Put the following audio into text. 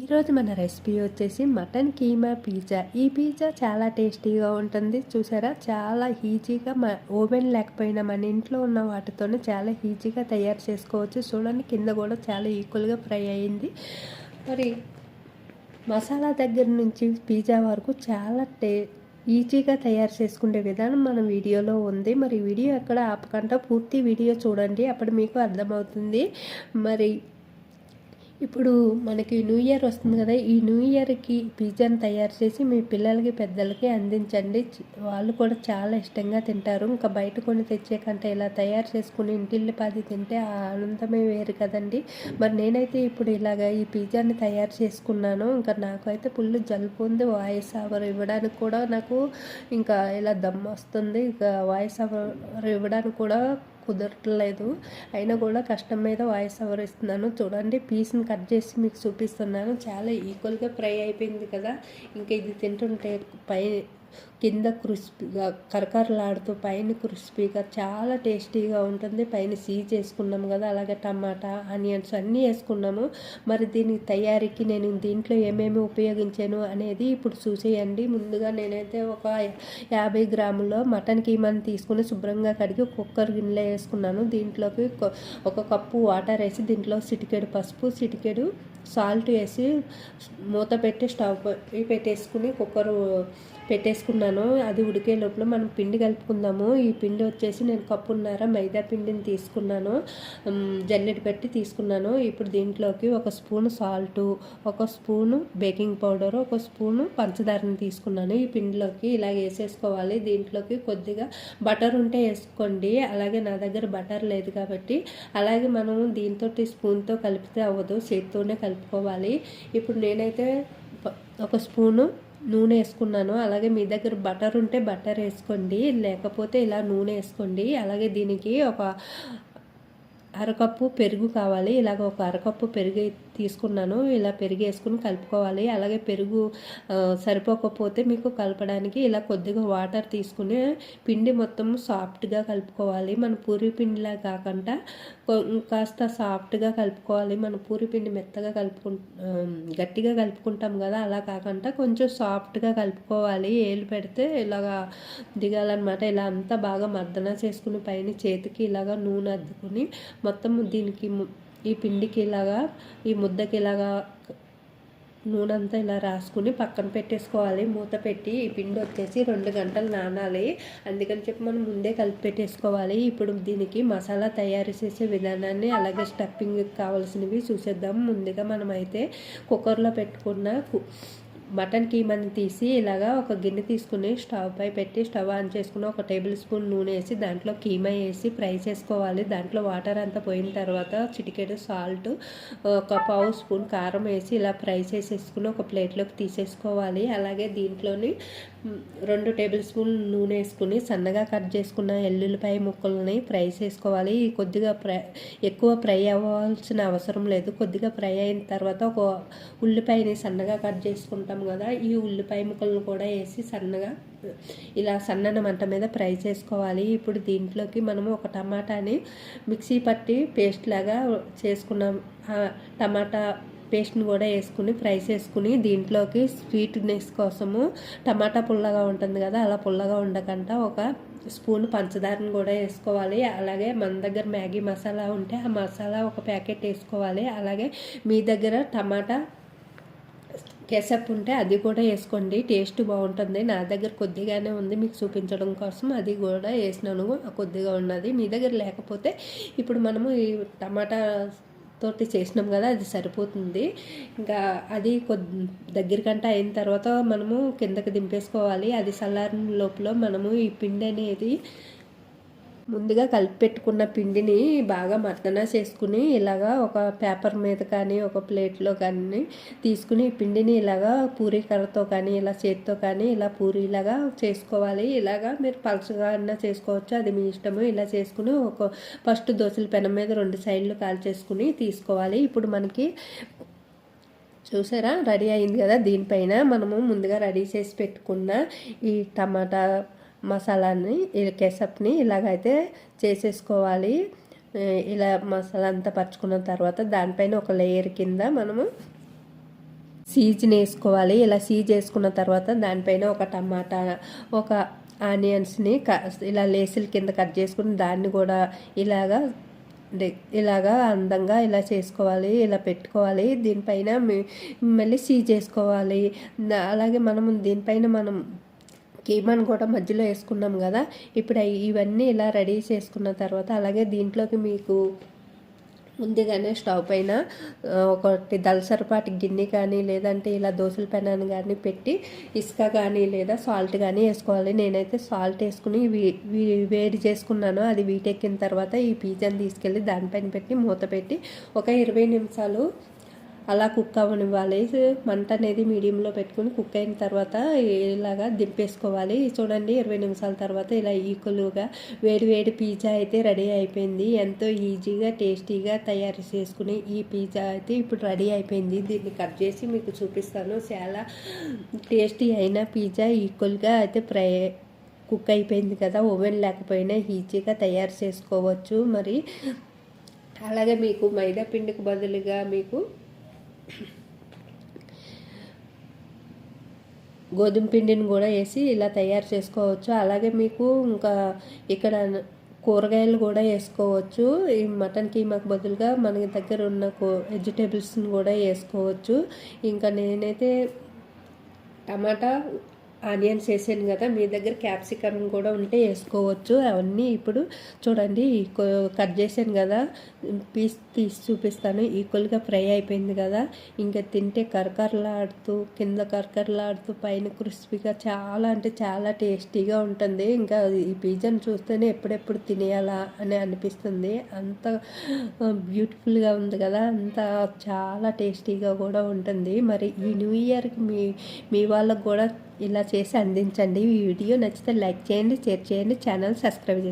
ఈరోజు మన రెసిపీ వచ్చేసి మటన్ కీమా పిజ్జా. ఈ పిజ్జా చాలా టేస్టీగా ఉంటుంది. చూసారా? చాలా ఈజీగా మ ఓవెన్ లేకపోయినా మన ఇంట్లో ఉన్న వాటితోనే చాలా ఈజీగా తయారు చేసుకోవచ్చు. చూడండి కింద కూడా చాలా ఈక్వల్గా ఫ్రై అయింది. మరి మసాలా దగ్గర నుంచి పిజ్జా వరకు చాలా టే ఈజీగా తయారు చేసుకునే విధానం మన వీడియోలో ఉంది. మరి వీడియో ఎక్కడ ఆపకుండా పూర్తి వీడియో చూడండి. అప్పుడు మీకు అర్థమవుతుంది. మరి ఇప్పుడు మనకి న్యూ ఇయర్ వస్తుంది కదా ఈ న్యూ ఇయర్కి పిజ్జాని తయారు చేసి మీ పిల్లలకి పెద్దలకి అందించండి. వాళ్ళు కూడా చాలా ఇష్టంగా తింటారు. ఇంకా బయట కొని తెచ్చే కంటే ఇలా తయారు చేసుకుని ఇంటిల్లిపాది తింటే ఆ ఆనందమే వేరు కదండి. మరి నేనైతే ఇప్పుడు ఇలాగ ఈ పిజ్జాని తయారు చేసుకున్నాను. ఇంకా నాకు అయితే ఫుల్ జలుపు ఉంది. వాయిస్ అవర్ ఇవ్వడానికి కూడా నాకు ఇంకా ఇలా దమ్ వస్తుంది. ఇంకా వాయిస్ అవర్ ఇవ్వడానికి కూడా కుదరట్లేదు. అయినా కూడా కష్టం మీద వాయిస్ ఓవర్ ఇస్తున్నాను. చూడండి పీస్ని కట్ చేసి మీకు చూపిస్తున్నాను. చాలా ఈక్వల్గా ఫ్రై అయిపోయింది కదా. ఇంకా ఇది తింటుంటే పై కింద క్రిస్పీగా కరకరలాడుతూ పైన క్రిస్పీగా చాలా టేస్టీగా ఉంటుంది. పైన సీ చేసుకున్నాము కదా అలాగే టమాటా ఆనియన్స్ అన్నీ వేసుకున్నాము. మరి దీని తయారీకి నేను దీంట్లో ఏమేమి ఉపయోగించాను అనేది ఇప్పుడు చూసేయండి. ముందుగా నేనైతే ఒక యాభై గ్రాముల మటన్ కీమాని తీసుకుని శుభ్రంగా కడిగి కుక్కర్ గిన్నెలో వేసుకున్నాను. దీంట్లోకి ఒక కప్పు వాటర్ వేసి దీంట్లో సిటికెడు పసుపు సిటికెడు సాల్ట్ వేసి మూత పెట్టి స్టవ్ పెట్టేసుకుని కుక్కర్ పెట్టేసుకున్నాను. అది ఉడికే లోపల మనం పిండి కలుపుకుందాము. ఈ పిండి వచ్చేసి నేను కప్పున్నర మైదా పిండిని తీసుకున్నాను. జల్లెడి పెట్టి తీసుకున్నాను. ఇప్పుడు దీంట్లోకి ఒక స్పూన్ సాల్ట్ ఒక స్పూను బేకింగ్ పౌడర్ ఒక స్పూను పంచదారని తీసుకున్నాను. ఈ పిండిలోకి ఇలా వేసేసుకోవాలి. దీంట్లోకి కొద్దిగా బటర్ ఉంటే వేసుకోండి. అలాగే నా దగ్గర బటర్ లేదు కాబట్టి. అలాగే మనం దీంతో స్పూన్తో కలిపితే అవ్వదు. చేతితోనే కలుపుకోవాలి. ఇప్పుడు నేనైతే ఒక స్పూను నూనె వేసుకున్నాను. అలాగే మీ దగ్గర బటర్ ఉంటే బటర్ వేసుకోండి. లేకపోతే ఇలా నూనె వేసుకోండి. అలాగే దీనికి ఒక అరకప్పు పెరుగు కావాలి. ఇలాగ ఒక అరకప్పు పెరుగు తీసుకున్నాను. ఇలా పెరుగు వేసుకుని కలుపుకోవాలి. అలాగే పెరుగు సరిపోకపోతే మీకు కలపడానికి ఇలా కొద్దిగా వాటర్ తీసుకుని పిండి మొత్తం సాఫ్ట్గా కలుపుకోవాలి. మన పూరి పిండిలా కాకుండా కాస్త సాఫ్ట్గా కలుపుకోవాలి. మన పూరి పిండి మెత్తగా కలుపుకు గట్టిగా కలుపుకుంటాం కదా అలా కాకుండా కొంచెం సాఫ్ట్గా కలుపుకోవాలి. ఏలు పెడితే ఇలాగా దిగాలన్నమాట. ఇలా అంతా బాగా మర్దన చేసుకుని పైన చేతికి ఇలాగా నూనె అద్దుకుని మొత్తం దీనికి ఈ పిండికి ఇలాగా ఈ ముద్దకి ఇలాగా నూనె అంతా ఇలా రాసుకుని పక్కన పెట్టేసుకోవాలి. మూత పెట్టి ఈ పిండి వచ్చేసి రెండు గంటలు నానాలి. అందుకని చెప్పి మనం ముందే కలిపి పెట్టేసుకోవాలి. ఇప్పుడు దీనికి మసాలా తయారు చేసే విధానాన్ని అలాగే స్టఫింగ్ కావాల్సినవి చూసేద్దాం. ముందుగా మనమైతే కుక్కర్లో పెట్టుకున్న మటన్ కీమాని తీసి ఇలాగా ఒక గిన్నె తీసుకుని స్టవ్ పై పెట్టి స్టవ్ ఆన్ చేసుకుని ఒక టేబుల్ స్పూన్ నూనె వేసి దాంట్లో కీమా వేసి ఫ్రై చేసుకోవాలి. దాంట్లో వాటర్ అంతా పోయిన తర్వాత చిటికెడు సాల్ట్ ఒక పావు స్పూన్ కారం వేసి ఇలా ఫ్రై చేసేసుకుని ఒక ప్లేట్లోకి తీసేసుకోవాలి. అలాగే దీంట్లోని రెండు టేబుల్ స్పూన్ నూనె వేసుకుని సన్నగా కట్ చేసుకున్న ఎల్లుల్లిపాయ ముక్కల్ని ఫ్రై చేసుకోవాలి. కొద్దిగా ఫ్రై ఎక్కువ ఫ్రై అవ్వాల్సిన అవసరం లేదు. కొద్దిగా ఫ్రై అయిన తర్వాత ఒక ఉల్లిపాయని సన్నగా కట్ చేసుకుంటాం కదా ఈ ఉల్లిపాయ ముక్కలను కూడా వేసి సన్నగా ఇలా సన్నన మంట మీద ఫ్రై చేసుకోవాలి. ఇప్పుడు దీంట్లోకి మనము ఒక టమాటాని మిక్సీ పట్టి పేస్ట్ లాగా చేసుకున్నాం. టమాటా పేస్ట్ని కూడా వేసుకుని ఫ్రై చేసుకుని దీంట్లోకి స్వీట్నెస్ కోసము టమాటా పుల్లగా ఉంటుంది కదా అలా పుల్లగా ఉండకుండా ఒక స్పూన్ పంచదారని కూడా వేసుకోవాలి. అలాగే మన దగ్గర మ్యాగీ మసాలా ఉంటే ఆ మసాలా ఒక ప్యాకెట్ వేసుకోవాలి. అలాగే మీ దగ్గర టమాటా కెసప్ ఉంటే అది కూడా వేసుకోండి. టేస్ట్ బాగుంటుంది. నా దగ్గర కొద్దిగానే ఉంది. మీకు చూపించడం కోసం అది కూడా వేసినాను. కొద్దిగా ఉన్నది. మీ దగ్గర లేకపోతే ఇప్పుడు మనము ఈ టమాటా తోటి చేసినాం కదా అది సరిపోతుంది. ఇంకా అది కొద్ది దగ్గరికంటే అయిన తర్వాత మనము కిందకి దింపేసుకోవాలి. అది చల్లారిన లోపల మనము ఈ పిండి అనేది ముందుగా కలిపి పెట్టుకున్న పిండిని బాగా మర్దన చేసుకుని ఇలాగా ఒక పేపర్ మీద కానీ ఒక ప్లేట్లో కానీ తీసుకుని పిండిని ఇలాగా పూరీ కర్రతో కానీ ఇలా చేతితో కానీ ఇలా పూరీలాగా చేసుకోవాలి. ఇలాగా మీరు పలుచగా అన్నా చేసుకోవచ్చు. అది మీ ఇష్టము. ఇలా చేసుకుని ఒక ఫస్ట్ దోశల పెనం మీద రెండు సైడ్లు కాల్ చేసుకుని తీసుకోవాలి. ఇప్పుడు మనకి చూసారా? రెడీ అయింది కదా దీనిపైన. మనము ముందుగా రెడీ చేసి పెట్టుకున్న ఈ టమాటా మసాలాని కెసప్ని ఇలాగైతే చేసేసుకోవాలి. ఇలా మసాలా అంతా పరుచుకున్న తర్వాత దానిపైన ఒక లేయర్ కింద మనము సీజ్ని వేసుకోవాలి. ఇలా సీజ్ వేసుకున్న తర్వాత దానిపైన ఒక టమాటా ఒక ఆనియన్స్ని క ఇలా లేసుల కింద కట్ చేసుకుని దాన్ని కూడా ఇలాగా ఇలాగా అందంగా ఇలా చేసుకోవాలి. ఇలా పెట్టుకోవాలి. దీనిపైన మళ్ళీ సీజ్ చేసుకోవాలి అలాగే మనం దీనిపైన మనం కీమాను కూడా మధ్యలో వేసుకున్నాం కదా. ఇప్పుడు ఇవన్నీ ఇలా రెడీ చేసుకున్న తర్వాత అలాగే దీంట్లోకి మీకు ముందుగానే స్టవ్ పైన ఒకటి దలసరపాటి గిన్నె కానీ లేదంటే ఇలా దోశల పెనాన్ని కానీ పెట్టి ఇసుక కానీ లేదా సాల్ట్ కానీ వేసుకోవాలి. నేనైతే సాల్ట్ వేసుకుని వీ- వేడి చేసుకున్నాను. అది వీటెక్కిన తర్వాత ఈ పిజ్జాని తీసుకెళ్ళి దానిపైన పెట్టి మూత పెట్టి ఒక ఇరవై నిమిషాలు అలా కుక్ అవ్వనివ్వాలి. మంట అనేది మీడియంలో పెట్టుకుని కుక్ అయిన తర్వాత ఇలాగా దింపేసుకోవాలి. చూడండి ఇరవై నిమిషాల తర్వాత ఇలా ఈక్వల్గా వేడి వేడి పిజ్జా అయితే రెడీ అయిపోయింది. ఎంతో ఈజీగా టేస్టీగా తయారు చేసుకుని ఈ పిజ్జా అయితే ఇప్పుడు రెడీ అయిపోయింది. దీన్ని కట్ చేసి మీకు చూపిస్తాను. చాలా టేస్టీ అయిన పిజ్జా ఈక్వల్గా అయితే ప్రయ కుక్ అయిపోయింది కదా. ఓవెన్ లేకపోయినా ఈజీగా తయారు చేసుకోవచ్చు. మరి అలాగే మీకు మైదా పిండికి బదులుగా మీకు గోధుమ పిండిని కూడా వేసి ఇలా తయారు చేసుకోవచ్చు. అలాగే మీకు ఇంకా ఇక్కడ కూరగాయలు కూడా వేసుకోవచ్చు. ఈ మటన్ కీమాకు బదులుగా మన దగ్గర ఉన్న కో వెజిటేబుల్స్ని కూడా వేసుకోవచ్చు. ఇంకా నేనైతే టమాటా ఆనియన్స్ వేసాను కదా మీ దగ్గర క్యాప్సికమ్ కూడా ఉంటే వేసుకోవచ్చు. అవన్నీ ఇప్పుడు చూడండి కట్ చేశాను కదా పీస్ తీసి చూపిస్తాను. ఈక్వల్గా ఫ్రై అయిపోయింది కదా. ఇంకా తింటే కరకరలాడుతూ కింద కరకరలాడుతూ పైన క్రిస్పీగా చాలా అంటే చాలా టేస్టీగా ఉంటుంది. ఇంకా ఈ పిజ్జాని చూస్తేనే ఎప్పుడెప్పుడు తినేయాలా అని అనిపిస్తుంది. అంత బ్యూటిఫుల్గా ఉంది కదా. అంత చాలా టేస్టీగా కూడా ఉంటుంది. మరి ఈ న్యూ ఇయర్కి మీ మీ వాళ్ళకు కూడా ఇలా చేసి అందించండి. ఈ వీడియో నచ్చితే లైక్ చేయండి షేర్ చేయండి ఛానల్ సబ్స్క్రైబ్ చేసుకోండి.